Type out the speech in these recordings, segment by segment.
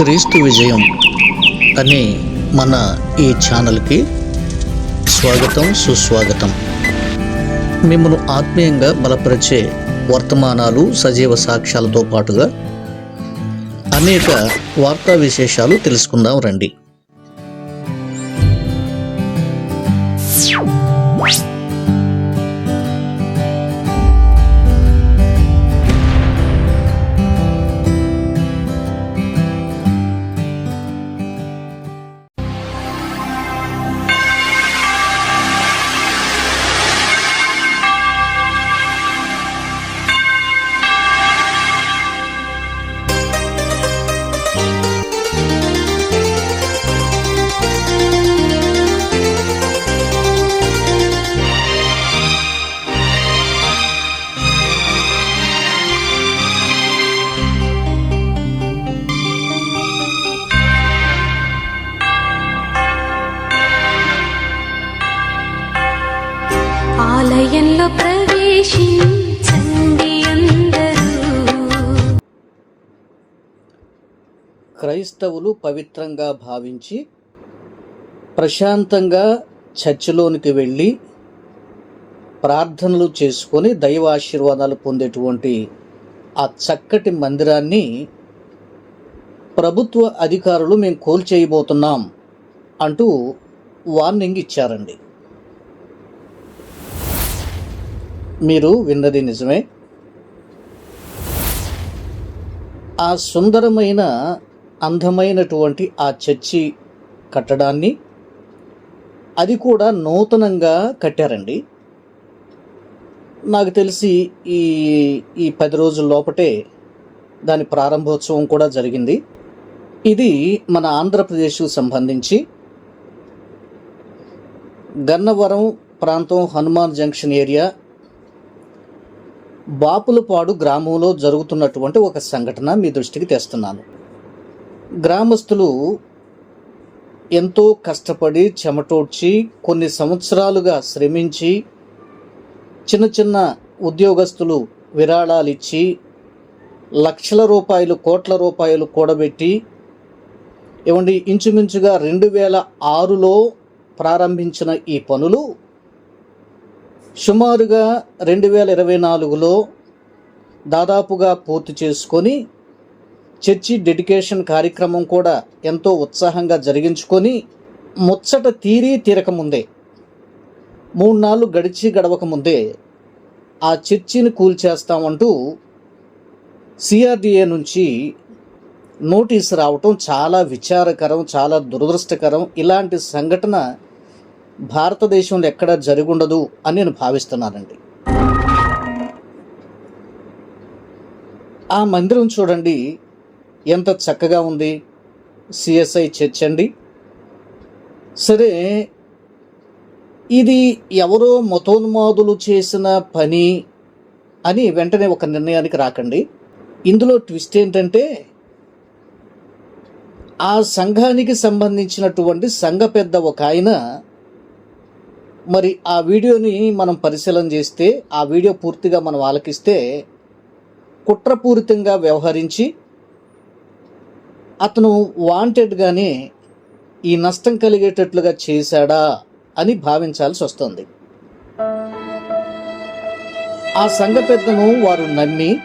క్రీస్తు విజయం అనే మన ఈ ఛానల్కి స్వాగతం సుస్వాగతం. మిమ్మల్ని ఆత్మీయంగా బలపరిచే వర్తమానాలు సజీవ సాక్ష్యాలతో పాటుగా అనేక వార్తా విశేషాలు తెలుసుకుందాం రండి. క్రైస్తవులు పవిత్రంగా భావించి ప్రశాంతంగా చర్చిలోనికి వెళ్ళి ప్రార్థనలు చేసుకొని దైవ ఆశీర్వాదాలు పొందేటువంటి ఆ చక్కటి మందిరాన్ని ప్రభుత్వ అధికారులు మేము కోల్చేయబోతున్నాం అంటూ వార్నింగ్ ఇచ్చారండి. మీరు విన్నది నిజమే. ఆ సుందరమైన అందమైనటువంటి ఆ చర్చి కట్టడాన్ని అది కూడా నూతనంగా కట్టారండి. నాకు తెలిసి ఈ ఈ పది రోజుల లోపటే దాని ప్రారంభోత్సవం కూడా జరిగింది. ఇది మన ఆంధ్రప్రదేశ్కు సంబంధించి గన్నవరం ప్రాంతం హనుమాన్ జంక్షన్ ఏరియా బాపులపాడు గ్రామంలో జరుగుతున్నటువంటి ఒక సంఘటన మీ దృష్టికి తెస్తున్నాను. గ్రామస్తులు ఎంతో కష్టపడి చెమటోడ్చి కొన్ని సంవత్సరాలుగా శ్రమించి చిన్న చిన్న ఉద్యోగస్తులు విరాళాలు ఇచ్చి లక్షల రూపాయలు కోట్ల రూపాయలు కూడబెట్టి ఇవ్వండి ఇంచుమించుగా రెండు వేల ఆరులో ప్రారంభించిన ఈ పనులు సుమారుగా రెండు వేల ఇరవై నాలుగులో దాదాపుగా పూర్తి చేసుకొని చర్చి డెడికేషన్ కార్యక్రమం కూడా ఎంతో ఉత్సాహంగా జరిగించుకొని ముచ్చట తీరి తీరకముందే మూడు నాళ్ళు గడిచి గడవక ముందే ఆ చర్చిని కూల్చేస్తామంటూ సిఆర్డిఏ నుంచి నోటీస్ రావటం చాలా విచారకరం చాలా దురదృష్టకరం. ఇలాంటి సంఘటన భారతదేశంలో ఎక్కడా జరుగుండదు అని నేను భావిస్తున్నానండి. ఆ మందిరం చూడండి ఎంత చక్కగా ఉంది. సిఎస్ఐ చర్చ్ అండి సరే ఇది ఎవరో మతోన్మాదులు చేసిన పని అని వెంటనే ఒక నిర్ణయానికి రాకండి. ఇందులో ట్విస్ట్ ఏంటంటే ఆ సంఘానికి సంబంధించినటువంటి సంఘ పెద్ద ఒక ఆయన మరి ఆ వీడియోని మనం పరిశీలన చేస్తే ఆ వీడియో పూర్తిగా మనం ఆలకిస్తే కుట్రపూరితంగా వ్యవహరించి అతను వాంటెడ్గానే ఈ నష్టం కలిగేటట్లుగా చేశాడా అని భావించాల్సి వస్తుంది. ఆ సంఘ పెద్దను వారు నమ్మి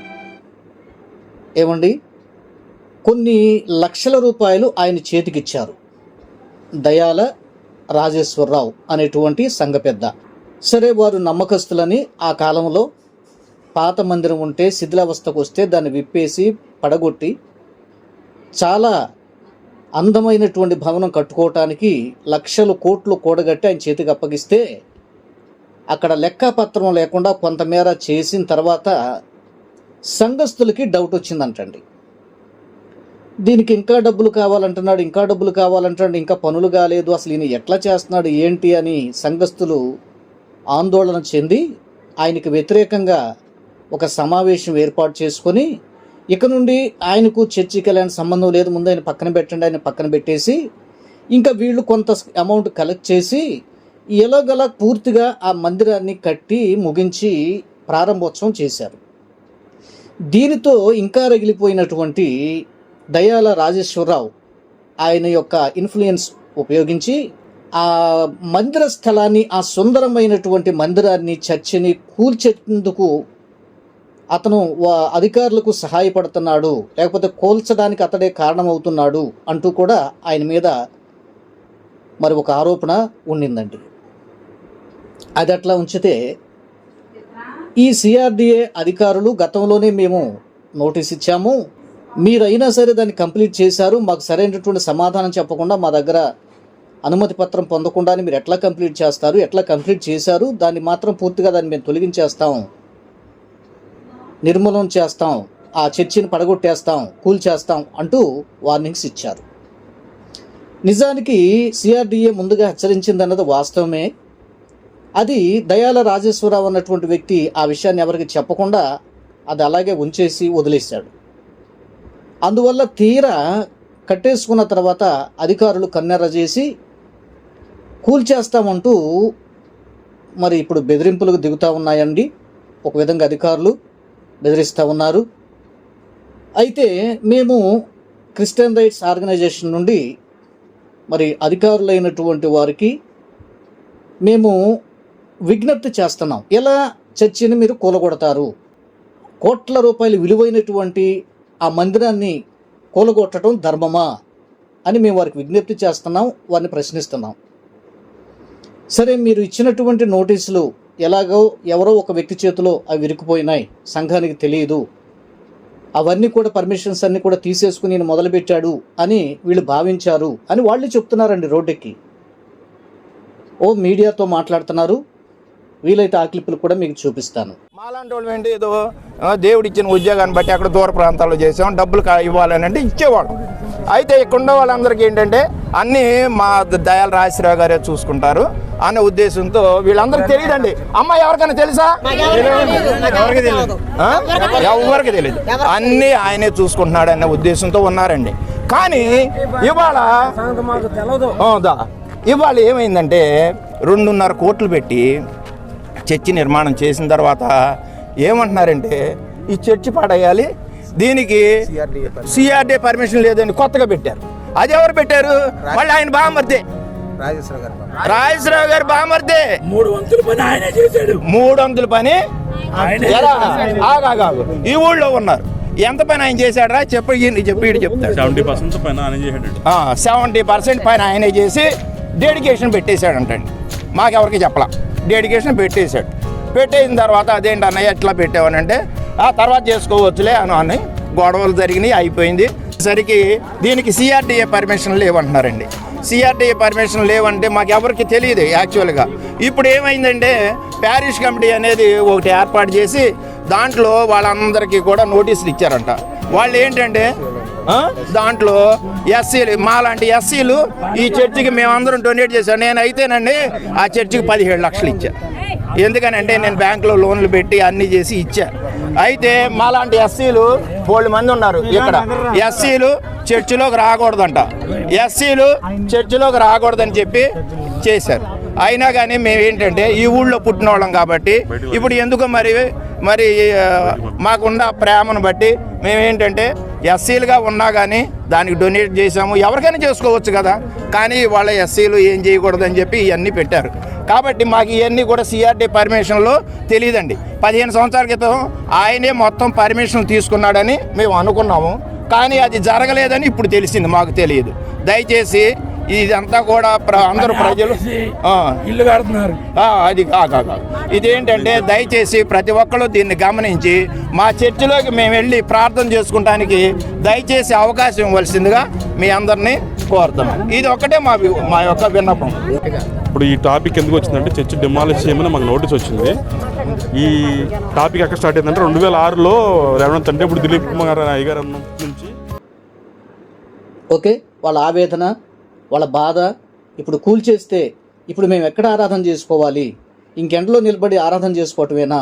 ఏమండి? కొన్ని లక్షల రూపాయలు ఆయన చేతికిచ్చారు. దయాల రాజేశ్వరరావు అనేటువంటి సంఘ పెద్ద. సరే వారు నమ్మకస్తులని ఆ కాలంలో పాత మందిరం ఉంటే శిథిలావస్థకు వస్తే దాన్ని విప్పేసి పడగొట్టి చాలా అందమైనటువంటి భవనం కట్టుకోవటానికి లక్షలు కోట్లు కూడగట్టి ఆయన చేతికి అప్పగిస్తే అక్కడ లెక్కపత్రం లేకుండా కొంతమేర చేసిన తర్వాత సంఘస్థులకి డౌట్ వచ్చిందంటండి. దీనికి ఇంకా డబ్బులు కావాలంటున్నాడు ఇంకా డబ్బులు కావాలంటున్నాడు ఇంకా పనులు కాలేదు అసలు ఈయన ఎట్లా చేస్తున్నాడు ఏంటి అని సంఘస్థులు ఆందోళన చెంది ఆయనకు వ్యతిరేకంగా ఒక సమావేశం ఏర్పాటు చేసుకొని ఇక నుండి ఆయనకు చర్చికి ఎలాంటి సంబంధం లేదు. ముందు ఆయన పక్కన పెట్టండి ఆయన పక్కన పెట్టేసి ఇంకా వీళ్ళు కొంత అమౌంట్ కలెక్ట్ చేసి ఎలాగలా పూర్తిగా ఆ మందిరాన్ని కట్టి ముగించి ప్రారంభోత్సవం చేశారు. దీనితో ఇంకా రగిలిపోయినటువంటి దయాల రాజేశ్వరరావు ఆయన యొక్క ఇన్ఫ్లుయెన్స్ ఉపయోగించి ఆ మందిర స్థలాన్ని ఆ సుందరమైనటువంటి మందిరాన్ని చర్చిని కూల్చేందుకు అతను వా- అధికారులకు సహాయపడుతున్నాడు లేకపోతే కోల్చడానికి అతడే కారణమవుతున్నాడు అంటూ కూడా ఆయన మీద మరి ఒక ఆరోపణ ఉండిందండి. అది అట్లా ఉంచితే ఈ సిఆర్డిఏ అధికారులు గతంలోనే మేము నోటీస్ ఇచ్చాము మీరైనా సరే దాన్ని కంప్లీట్ చేశారు మాకు సరైనటువంటి సమాధానం చెప్పకుండా మా దగ్గర అనుమతి పత్రం పొందకుండానే మీరు ఎట్లా కంప్లీట్ చేస్తారు ఎట్లా కంప్లీట్ చేశారు దాన్ని మాత్రం పూర్తిగా దాన్ని మేము తొలగించేస్తాం నిర్మూలన చేస్తాం ఆ చర్చిని పడగొట్టేస్తాం కూల్చేస్తాం అంటూ వార్నింగ్స్ ఇచ్చారు. నిజానికి సిఆర్డిఏ ముందుగా హెచ్చరించిందన్నది వాస్తవమే. అది దయాల రాజేశ్వరరావు అన్నటువంటి వ్యక్తి ఆ విషయాన్ని ఎవరికి చెప్పకుండా అది అలాగే ఉంచేసి వదిలేశాడు. అందువల్ల తీరా కట్టేసుకున్న తర్వాత అధికారులు కన్నెర్ర చేసి కూల్చేస్తామంటూ మరి ఇప్పుడు బెదిరింపులకు దిగుతూ ఉన్నాయండి. ఒక విధంగా అధికారులు బెదిరిస్తూ ఉన్నారు. అయితే మేము క్రిస్టియన్ రైట్స్ ఆర్గనైజేషన్ నుండి మరి అధికారులైనటువంటి వారికి మేము విజ్ఞప్తి చేస్తున్నాం. ఎలా చర్చిని మీరు కూలగొడతారు? కోట్ల రూపాయలు విలువైనటువంటి ఆ మందిరాన్ని కూలగొట్టడం ధర్మమా అని మేము వారికి విజ్ఞప్తి చేస్తున్నాం వారిని ప్రశ్నిస్తున్నాం. సరే మీరు ఇచ్చినటువంటి నోటీసులు ఎలాగో ఎవరో ఒక వ్యక్తి చేతిలో అవి విరిగిపోయినాయి. సంఘానికి తెలియదు. అవన్నీ కూడా పర్మిషన్స్ అన్నీ కూడా తీసేసుకుని నేను మొదలుపెట్టాడు అని వీళ్ళు భావించారు అని వాళ్ళు చెప్తున్నారండి రోడ్డెక్కి ఓ మీడియాతో మాట్లాడుతున్నారు. వీలైతే ఆ క్లిప్పులు కూడా మీకు చూపిస్తాను. మాలాంటి వాళ్ళు ఏంటి ఏదో దేవుడు ఇచ్చిన ఉద్యోగాన్ని బట్టి అక్కడ దూర ప్రాంతాల్లో చేసాం డబ్బులు కా- ఇవ్వాలని అంటే ఇచ్చేవాడు అయితే ఇక్కడ ఉన్న వాళ్ళందరికీ ఏంటంటే అన్నీ మా దయాల రాజశ్రావు గారే చూసుకుంటారు. అనే ఉద్దేశంతో వీళ్ళందరికీ తెలియదండి. అమ్మ ఎవరికైనా తెలుసా? ఎవరికి తెలియదు. అన్నీ ఆయనే చూసుకుంటున్నాడు అనే ఉద్దేశంతో ఉన్నారండి. కానీ ఇవాళ. ఇవాళ ఏమైందంటే రెండున్నర కోట్లు పెట్టి చర్చి నిర్మాణం చేసిన తర్వాత ఏమంటున్నారంటే ఈ చర్చి పడేయాలి దీనికి సిఆర్డీ పర్మిషన్ లేదని కొత్తగా పెట్టారు. అది ఎవరు పెట్టారు? మళ్ళీ ఆయన బామర్దే రాజేశ్వర గారు రాజేశ్వరరావు గారు బామర్దే. మూడు వంతుల పని ఆయనే చేశాడు. మూడు వందల పని ఎలా? ఆగు, ఆగు, ఆగు. ఈ ఊళ్ళో ఉన్నారు. ఎంత పని ఆయన చేశాడరా చెప్పు ఈయన చెప్పు ఈడు చెప్తాడు. సెవెంటీ పర్సెంట్ పైన ఆయన చేశాడు సెవెంటీ పర్సెంట్ పైన ఆయనే చేసి డెడికేషన్ పెట్టేశాడంటండి. మాకెవరికి చెప్పలా? డెడికేషన్ పెట్టేశాడు. పెట్టేసిన తర్వాత అదేంటి అన్నయ్య ఎట్లా పెట్టావనంటే ఆ తర్వాత చేసుకోవచ్చులే అని అని. గొడవలు జరిగినాయి అయిపోయింది. సరికి దీనికి సిఆర్డీఏ పర్మిషన్ లేవంటున్నారండి. సిఆర్డీఏ పర్మిషన్ లేవంటే మాకు ఎవరికి తెలియదు యాక్చువల్గా ఇప్పుడు ఏమైందంటే ప్యారిష్ కమిటీ అనేది ఒకటి ఏర్పాటు చేసి దాంట్లో వాళ్ళందరికీ కూడా నోటీసులు ఇచ్చారంట. వాళ్ళు ఏంటంటే దాంట్లో ఎస్సీలు మాలాంటి ఎస్సీలు ఈ చర్చికి మేమందరం డొనేట్ చేశాం. నేను ఆ చర్చికి పదిహేడు లక్షలు ఇచ్చా. ఎందుకనంటే నేను బ్యాంకులో లోన్లు పెట్టి అన్ని చేసి ఇచ్చా. అయితే మాలాంటి ఎస్సీలు బోళ్ళు మంది ఉన్నారు ఇక్కడ. ఎస్సీలు చర్చిలోకి రాకూడదంట. ఎస్సీలు చర్చిలోకి రాకూడదని చెప్పి చేశారు. అయినా కానీ మేము ఏంటంటే ఈ ఊళ్ళో పుట్టిన వాళ్ళం కాబట్టి ఇప్పుడు ఎందుకు మరి మరి మాకున్న ప్రేమను బట్టి మేమేంటంటే ఎస్సీలుగా ఉన్నా కానీ దానికి డొనేట్ చేసాము ఎవరికైనా చేసుకోవచ్చు కదా. కానీ వాళ్ళ ఎస్సీలు ఏం చేయకూడదని చెప్పి ఇవన్నీ పెట్టారు. కాబట్టి మాకు ఇవన్నీ కూడా సిఆర్డీ పర్మిషన్లో తెలియదండి పదిహేను సంవత్సరాల క్రితం ఆయనే మొత్తం పర్మిషన్ తీసుకున్నాడని మేము అనుకున్నాము. కానీ అది జరగలేదని ఇప్పుడు తెలిసింది మాకు తెలియదు. దయచేసి ఇదంతా కూడా ప్ర అందరూ ప్రజలు ఆ. ఇల్లు కడుతున్నారు. ఆ, అది కాక ఇదేంటంటే దయచేసి ప్రతి ఒక్కరు దీన్ని గమనించి మా చర్చిలోకి మేము వెళ్ళి ప్రార్థన చేసుకుంటానికి దయచేసి అవకాశం ఇవ్వాల్సిందిగా మీ అందరినీ కోరుతున్నాం. ఇది ఒక్కటే మా మా యొక్క విన్నపం. ఇప్పుడు ఈ టాపిక్ ఎందుకు వచ్చిందంటే చర్చ్ డిమాలిష్ చేయమని మాకు నోటీస్ వచ్చింది. ఈ టాపిక్ ఎక్కడ స్టార్ట్ అయిందంటే రెండు వేల ఆరులో రేవంత్ అంటే ఇప్పుడు దిలీప్ కుమార్ అన్న నుంచి. ఓకే వాళ్ళ ఆవేదన వాళ్ళ బాధ ఇప్పుడు కూల్చేస్తే ఇప్పుడు మేము ఎక్కడ ఆరాధన చేసుకోవాలి? ఇంకెండలో నిలబడి ఆరాధన చేసుకోవటమేనా?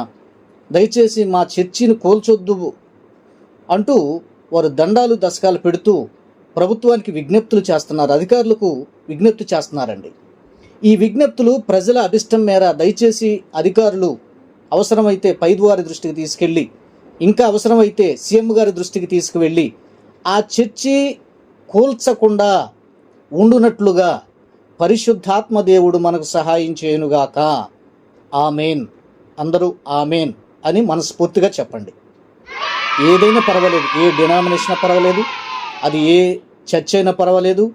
దయచేసి మా చర్చిని కూల్చొద్దు అంటూ వారు దండాలు దశకాలు పెడుతూ ప్రభుత్వానికి విజ్ఞప్తులు చేస్తున్నారు. అధికారులకు విజ్ఞప్తి చేస్తున్నారండి. ఈ విజ్ఞప్తులు ప్రజల అభిష్టం మేర దయచేసి అధికారులు అవసరమైతే పైద్వారి దృష్టికి తీసుకెళ్ళి ఇంకా అవసరమైతే సీఎం గారి దృష్టికి తీసుకువెళ్ళి ఆ చర్చి కూల్చకుండా ఉండునట్లుగా పరిశుద్ధాత్మ దేవుడు మనకు సహాయం చేయనుగాక. ఆమెన్. అందరూ ఆమెన్ అని మనస్ఫూర్తిగా చెప్పండి. ఏదైనా పర్వాలేదు. ఏ డినామినేషన్ పర్వాలేదు. అది ఏ చర్చ అయినా పర్వాలేదు.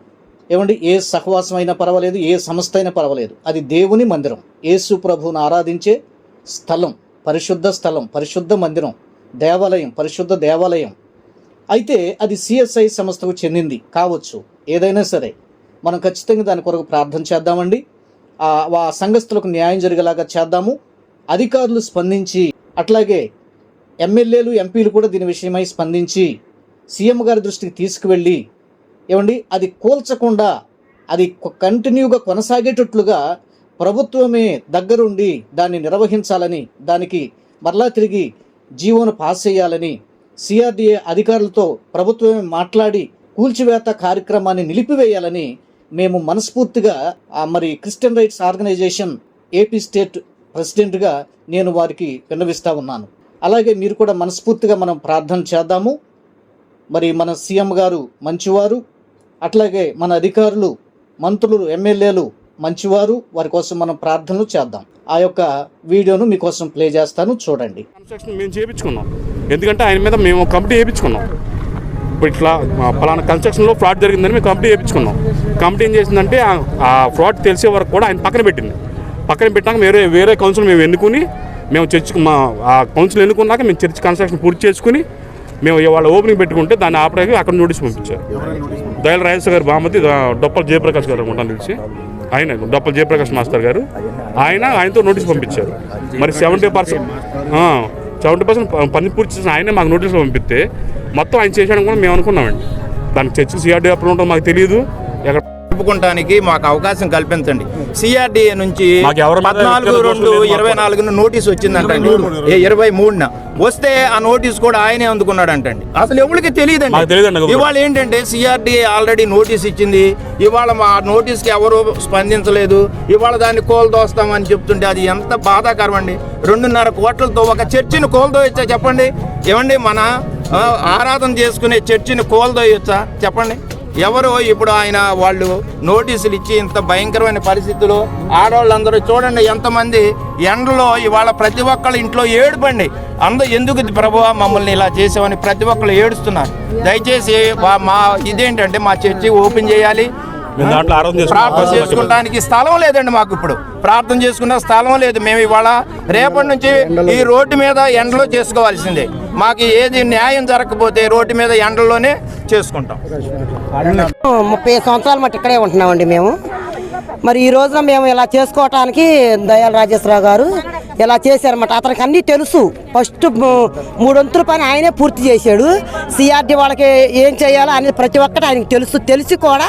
ఏమండి? ఏ సహవాసం అయినా పర్వాలేదు. ఏ సంస్థ అయినా పర్వాలేదు. అది దేవుని మందిరం. యేసు ప్రభువును ఆరాధించే స్థలం. పరిశుద్ధ స్థలం. పరిశుద్ధ మందిరం. దేవాలయం. పరిశుద్ధ దేవాలయం. అయితే అది సిఎస్ఐ సంస్థకు చెందింది. కావచ్చు. ఏదైనా సరే. మనం ఖచ్చితంగా దాని కొరకు ప్రార్థన చేద్దామండి. ఆ సంఘస్థులకు న్యాయం జరిగేలాగా చేద్దాము. అధికారులు స్పందించి అట్లాగే ఎమ్మెల్యేలు ఎంపీలు కూడా దీని విషయమై స్పందించి సీఎం గారి దృష్టికి తీసుకువెళ్ళి ఏమండి అది కూల్చకుండా అది కంటిన్యూగా కొనసాగేటట్లుగా ప్రభుత్వమే దగ్గరుండి దాన్ని నిర్వహించాలని దానికి మరలా తిరిగి జీవోను పాస్ చేయాలని సిఆర్డీఏ అధికారులతో ప్రభుత్వమే మాట్లాడి కూల్చివేత కార్యక్రమాన్ని నిలిపివేయాలని మేము మనస్ఫూర్తిగా మరి Christian rights organization AP state ప్రెసిడెంట్గా నేను వారికి విన్నవిస్తా ఉన్నాను. అలాగే మీరు కూడా మనస్ఫూర్తిగా మనం ప్రార్థన చేద్దాము. మరి మన సీఎం గారు మంచివారు అట్లాగే మన అధికారులు మంత్రులు ఎమ్మెల్యేలు మంచివారు వారి కోసం మనం ప్రార్థనలు చేద్దాం. ఆ యొక్క వీడియోను మీకోసం ప్లే చేస్తాను చూడండి. మేము చేయించుకున్నాం. ఎందుకంటే ఆయన మీద మేము కమిటీ వేయించుకున్నాం. ఇప్పుడు ఇట్లా పలానా కన్స్ట్రక్షన్లో ఫ్రాడ్ జరిగిందని మేము కమిటీ వేయించుకున్నాం. కమిటీ ఏం చేసిందంటే ఆ- ఫ్రాడ్ తెలిసే వరకు కూడా ఆయన పక్కన పెట్టింది. పక్కన పెట్టాక వేరే వేరే కౌన్సిల్ మేము ఎన్నుకుని మేము చర్చికి మా ఆ కౌన్సిల్ ఎన్నుకున్నాక మేము చర్చ్ కన్స్ట్రక్షన్ పూర్తి చేసుకుని మేము ఇవాళ ఓపెనింగ్ పెట్టుకుంటే దాన్ని ఆపడానికి అక్కడ నోటీస్ పంపించారు. దయల రాజేశ్వర గారు బామతి డొప్పల జయప్రకాష్ గారు అనుకుంటాను తెలిసి ఆయన డొప్పల జయప్రకాష్ మాస్టర్ గారు. ఆయన ఆయనతో నోటీస్ పంపించారు. మరి సెవెంటీ పర్సెంట్ సెవెంటీ పర్సెంట్ పని పూర్తి చేసిన ఆయనే మాకు నోటీసులు పంపిస్తే మొత్తం ఆయన చేశాడని కూడా మేము అనుకున్నామండి. దానికి చర్చి సిఆర్డీ అప్పుడు ఉంటుందో మాకు తెలియదు. ఎక్కడ చెప్పుకుంటానికి మాకు అవకాశం కల్పించండి. సిఆర్డిఏ నుంచి పద్నాలుగు రెండు ఇరవై. నాలుగున నోటీస్ వచ్చిందంటండి. ఏ ఇరవై మూడున. వస్తే ఆ నోటీస్ కూడా ఆయనే అందుకున్నాడంటండి. అసలు ఎవరికి తెలియదండి. ఇవాళ ఏంటంటే సిఆర్డిఏ ఆల్రెడీ నోటీస్ ఇచ్చింది. ఇవాళ మా నోటీస్కి ఎవరు స్పందించలేదు. ఇవాళ దాన్ని కోల్దోస్తామని చెప్తుంటే అది ఎంత బాధాకరం అండి రెండున్నర కోట్లతో ఒక చర్చిని కోల్దోయచ్చా చెప్పండి? ఏమండి మన ఆరాధన చేసుకునే చర్చిని కోల్దోయచ్చా? చెప్పండి. ఎవరు ఇప్పుడు ఆయన వాళ్ళు నోటీసులు ఇచ్చి ఇంత భయంకరమైన పరిస్థితుల్లో ఆడవాళ్ళందరూ చూడండి ఎంతమంది ఎండలో ఇవాళ ప్రతి ఒక్కళ్ళ ఇంట్లో ఏడుపండి. అందరూ ఎందుకు ప్రభు మమ్మల్ని ఇలా చేసామని ప్రతి ఒక్కళ్ళు ఏడుస్తున్నారు. దయచేసి మా ఇదేంటంటే మా చర్చి ఓపెన్ చేయాలి. ప్రార్థన చేసుకోవడానికి స్థలం లేదండి మాకు ఇప్పుడు. ప్రార్థన చేసుకున్న స్థలం లేదు. మేము ఇవాళ రేపటి నుంచి ఈ రోడ్డు మీద ఎండలో చేసుకోవాల్సిందే. మాకు ఏది న్యాయం జరగకపోతే రోడ్డు మీద ఎండల్లోనే చేసుకుంటాం. ముప్పై సంవత్సరాలు మట్టి ఇక్కడే ఉంటున్నామండి మేము. మరి ఈ రోజున మేము ఇలా చేసుకోవటానికి దయాల రాజేశ్వరరావు గారు ఇలా చేశారన్నమాట. అతనికి అన్నీ తెలుసు. ఫస్ట్ మూడొంతుల పని ఆయనే పూర్తి చేశాడు. సిఆర్డి వాళ్ళకి ఏం చేయాలో అనేది ప్రతి ఒక్కటి ఆయనకి తెలుసు. తెలిసి కూడా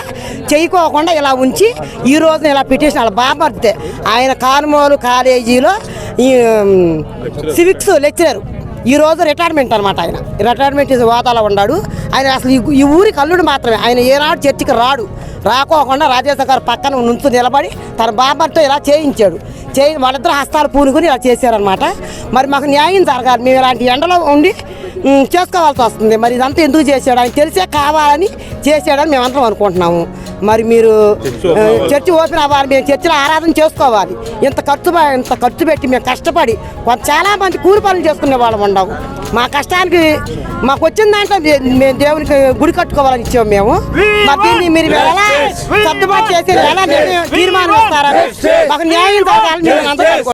చేయకోకుండా ఇలా ఉంచి ఈ రోజున ఇలా పిటిషన్ వాళ్ళ బామర్తే ఆయన కార్మోలు కాలేజీలో ఈ సివిక్స్ లెక్చరర్. ఈరోజు రిటైర్మెంట్ అనమాట ఆయన. రిటైర్మెంట్ హోదాలో ఉన్నాడు. ఆయన అసలు ఈ- ఊరికి అల్లుడు మాత్రమే. ఆయన ఏనాడు చర్చికి రాడు. రాకోకుండా రాజేశ్వర గారు పక్కన నుంచు నిలబడి తన బాబర్తో ఇలా చేయించాడు. చేయి వాళ్ళిద్దరు హస్తాలు పూనుకుని ఇలా చేశారనమాట మరి మాకు న్యాయం జరగాలి. మేము ఇలాంటి ఎండలో ఉండి చేసుకోవాల్సి వస్తుంది. మరి ఇదంతా ఎందుకు చేశాడు? ఆయన తెలిసే కావాలని చేశాడని మేమందరం అనుకుంటున్నాము. మరి మీరు చర్చి ఓపెన్ అవ్వాలి. మేము చర్చిలో ఆరాధన చేసుకోవాలి. ఇంత ఖర్చు ఇంత ఖర్చు పెట్టి మేము కష్టపడి కొంత చాలా మంది కూలి పనులు చేసుకునే వాళ్ళం ఉండవు మా కష్టానికి మాకు వచ్చిన దాంట్లో మేము దేవునికి గుడి కట్టుకోవాలని ఇచ్చాము మేము. మరి దీన్ని మీరు ఎలా సర్దుబాటు చేసి ఎలా నిర్ణయం- తీర్మానం ఇస్తారని మాకు న్యాయం జరగాలని మేము అందరూ.